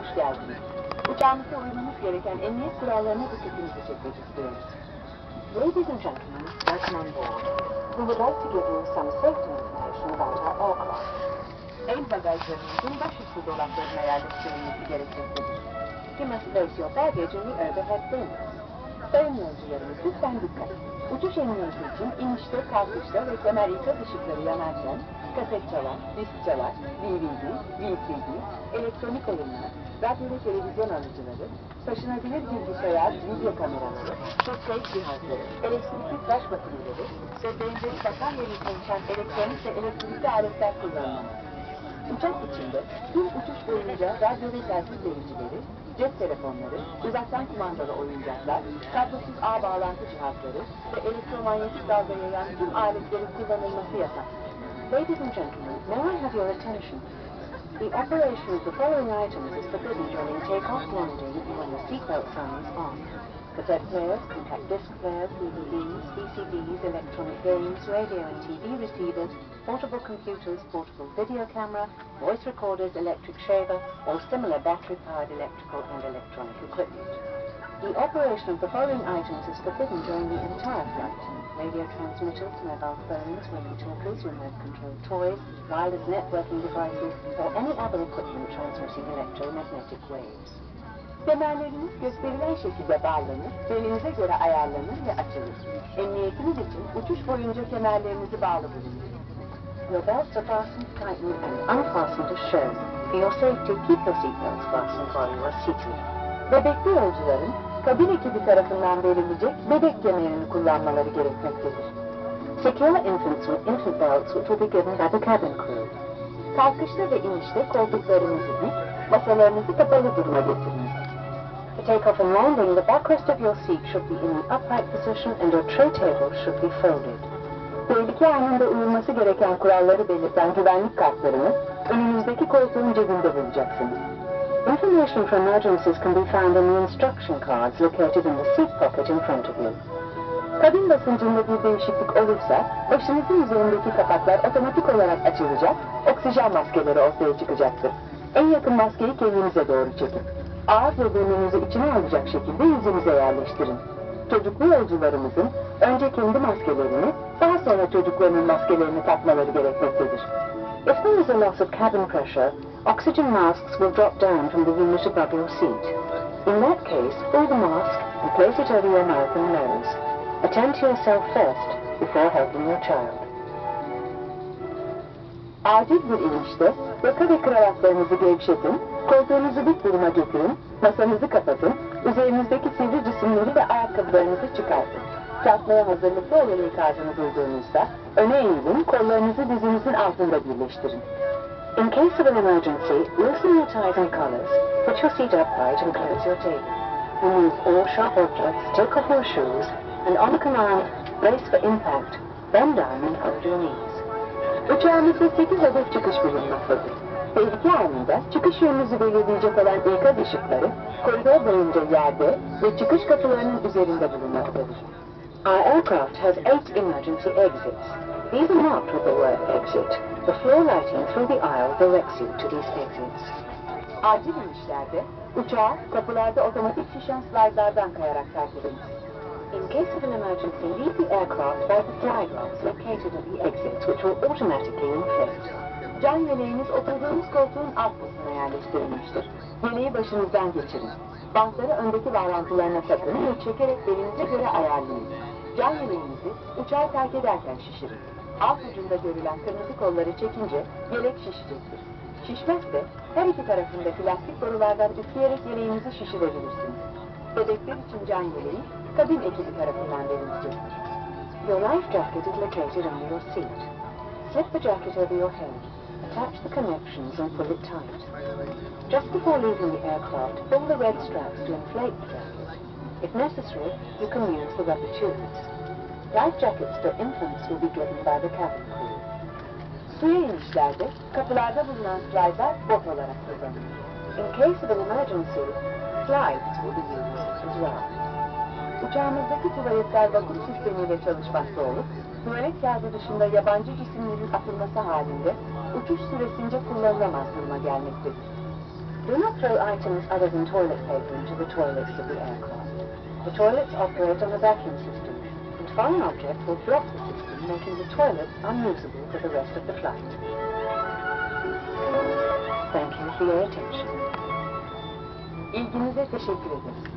hoş geldiniz. Uçağımızda uymamız gereken emniyet kurallarına dikkatinizi çekmek istiyoruz. Ladies and gentlemen, welcome on board. We would like to give you some safety information about our aircraft. El bagajlarınızın başüstü dolaplarına yerleştirilmesi gerekmektedir. You must place your baggage in the overhead bins. Sayın yolcularımız lütfen dikkat. Uçuş emniyeti için inişte, kalkışta ve kemer ikaz ışıkları yanarken kaset çalar, disk çalar, DVD, VCD, elektronik oyunlar, radyo ve televizyon alıcıları, taşınabilir bilgisayar, video kameraları, ses cihazları, elektrikli flash makineleri benzeri bataryayla çalışan elektronik ve elektrikli aletler kullanılmalıdır. Uçak içinde tüm uçuş boyunca radyo ve telsiz vericileri, cep telefonları, uzaktan kumandalı oyuncaklar, kablosuz ağ bağlantı cihazları ve elektromanyetik dalga yayan tüm aletlerin kullanılması yasaktır. Ladies and gentlemen, may I have your attention? The operation of the following items is forbidden during takeoff landing and when the seatbelt sign is on. Cassette players, compact disc players, DVDs, VCDs, electronic games, radio and TV receivers, portable computers, portable video camera, voice recorders, electric shaver, or similar battery-powered electrical and electronic equipment. The operation of the following items is forbidden during the entire flight. Radio transmitters, mobile phones, walkie-talkies, remote-controlled toys, wireless networking devices, or any other equipment transmitting electromagnetic waves. Kemerleriniz gösterilen şekilde bağlanır, belinize göre ayarlanır ve açılır. Emniyetiniz için uçuş boyunca kemerlerinizi bağlı belts are fastened tightly and unfastened as shown. For your safety, keep your seatbelts fastened while you are seated. Bebekli yolcuların kabin ekibi tarafından verilecek bebek kemerini kullanmaları gerekmektedir. Secure infants with infant belts which will be given by the cabin crew. Kalkışta ve inişte koltuklarınızı dik, masalarınızı kapalı duruma getiriniz. For takeoff and landing, the backrest of your seat should be in the upright position and your tray table should be folded. Tehlike anında uyulması gereken kuralları belirten güvenlik kartlarını önünüzdeki koltuğun cebinde bulacaksınız. Information for emergencies can be found in the instruction cards located in the seat pocket in front of you. Kabin basıncında bir değişiklik olursa başınızın üzerindeki kapaklar otomatik olarak açılacak, oksijen maskeleri ortaya çıkacaktır. En yakın maskeyi kendinize doğru çekin. Ve burnunuzu içine alacak şekilde yüzünüze yerleştirin. Çocuklu yolcularımızın önce kendi maskelerini, daha sonra çocuklarının maskelerini takmaları gerekmektedir. If there is a loss of cabin pressure, oxygen masks will drop down from the unit above your seat. In that case, pull the mask and place it over your mouth and nose. Attend to yourself first before helping your child. Acil bir inişte yaka ve kravatlarınızı gevşetin, koltuğunuzu dik duruma getirin, masanızı kapatın, üzerinizdeki sivri cisimleri ve ayakkabılarınızı çıkartın. Çarpmaya hazırlıklı olan ikazını duyduğunuzda öne eğilin, kollarınızı dizinizin altında birleştirin. In case of an emergency, loosen your ties and collars, put your seat upright and close your table. Remove all sharp objects, take off your shoes, and on command, brace for impact, bend down and hold your knees. Uçağımızda 8 adet çıkış bulunmaktadır. Tehlike anında çıkış yönünüzü belirleyecek olan ikaz ışıkları koridor boyunca yerde ve çıkış kapılarının üzerinde bulunmaktadır. Our aircraft has eight emergency exits. These are marked with the word exit. The floor lighting through the aisle directs you to these exits. Acil inişlerde uçağı kapılarda otomatik şişen slaytlardan kayarak terk ediniz. In case of an emergency, leave the aircraft by the slide rails located at the exits, which will automatically inflate. Can yeleğiniz oturduğunuz koltuğun alt kısmına yerleştirilmiştir. Yeleği başınızdan geçirin. Bantları öndeki bağlantılarına takın ve çekerek belinize göre ayarlayın. Can yeleğinizi uçağı terk ederken şişirin. Alt ucunda görülen kırmızı kolları çekince yelek şişecektir. Şişmezse her iki tarafındaki lastik borulardan üfleyerek yeleğinizi şişirebilirsiniz. Bebekler için can yeleği kabin ekibi tarafından verilecektir. Your life jacket is located under your seat. Slip the jacket over your head. Attach the connections and pull it tight. Just before leaving the aircraft, pull the red straps to inflate the jacket. If necessary, you can use the rubber tubes. Life jackets for infants will be given by the cabin crew. Suya inişlerde kapılarda bulunan slide'lar bot olarak kullanılır. In case of an emergency, slides will be used as well. Uçağımızdaki tuvaletler vakum sistemiyle çalışmakta olup, tuvalet kağıdı dışında yabancı cisimlerin atılması halinde uçuş süresince kullanılamaz duruma gelmektedir. Do not throw items other than toilet paper into the toilets of the aircraft. The toilets operate on a vacuum system, and foreign objects will block the system, making the toilets unusable for the rest of the flight. Thank you for your attention. İlginize teşekkür ederiz.